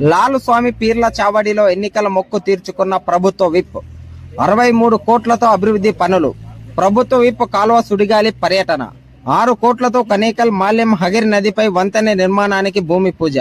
లాలు స్వామి పీర్ల చావడిలో ఎన్నికల మొక్కు తీర్చుకున్న ప్రభుత్వ విప్. అరవై మూడు కోట్లతో అభివృద్ధి పనులు. ప్రభుత్వ విప్ కాలువ సుడిగాలి పర్యటన. ఆరు కోట్లతో కనేకల్ మాల్యం హగిరి నదిపై వంతెన నిర్మాణానికి భూమి పూజ.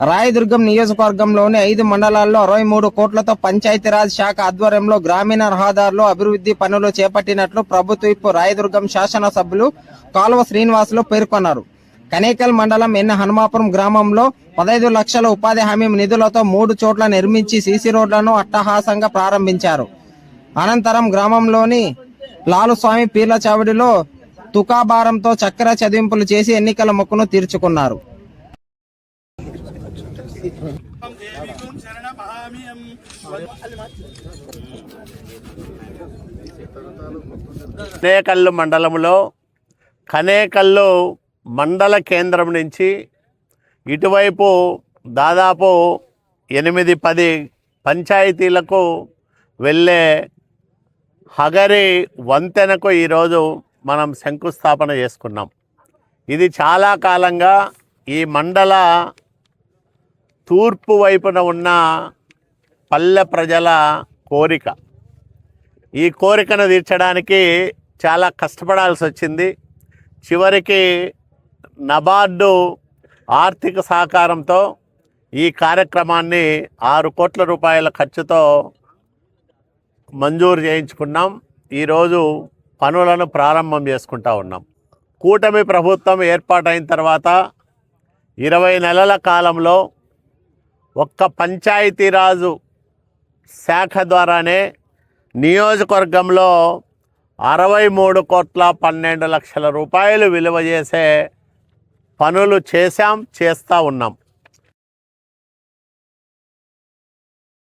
రాయదుర్గం నియోజకవర్గంలోని ఐదు మండలాల్లో అరవై మూడు కోట్లతో పంచాయతీరాజ్ శాఖ ఆధ్వర్యంలో గ్రామీణ రహదారులు అభివృద్ధి పనులు చేపట్టినట్లు ప్రభుత్వ విప్ రాయదుర్గం శాసనసభ్యులు కాలువ శ్రీనివాసులు పేర్కొన్నారు. కనేకల్ మండలం ఎన్న హనుమాపురం గ్రామంలో పదహైదు లక్షల ఉపాధి హామీ నిధులతో మూడు చోట్ల నిర్మించి సీసీ రోడ్లను అట్టహాసంగా ప్రారంభించారు. అనంతరం గ్రామంలోని లాలుస్వామి పీర్ల చావిడిలో తుకాభారంతో చక్కెర చదివింపులు చేసి ఎన్నికల మొక్కును తీర్చుకున్నారు. కనేకల్లు మండలంలో కనేకల్లు మండల కేంద్రం నుంచి ఇటువైపు దాదాపు ఎనిమిది పది పంచాయతీలకు వెళ్ళే హగరి వంతెనకు ఈరోజు మనం శంకుస్థాపన చేసుకున్నాం. ఇది చాలా కాలంగా ఈ మండల తూర్పు వైపున ఉన్న పల్లె ప్రజల కోరిక. ఈ కోరికను తీర్చడానికి చాలా కష్టపడాల్సి వచ్చింది. చివరికి నబార్డు ఆర్థిక సహకారంతో ఈ కార్యక్రమాన్ని ఆరు కోట్ల రూపాయల ఖర్చుతో మంజూరు చేయించుకున్నాం. ఈరోజు పనులను ప్రారంభం చేసుకుంటా ఉన్నాం. కూటమి ప్రభుత్వం ఏర్పాటైన తర్వాత ఇరవై నెలల కాలంలో ఒక్క పంచాయతీరాజు శాఖ ద్వారానే నియోజకవర్గంలో అరవై మూడు కోట్ల పన్నెండు లక్షల రూపాయలు విలువ చేసే పనులు చేశాం చేస్తూ ఉన్నాం.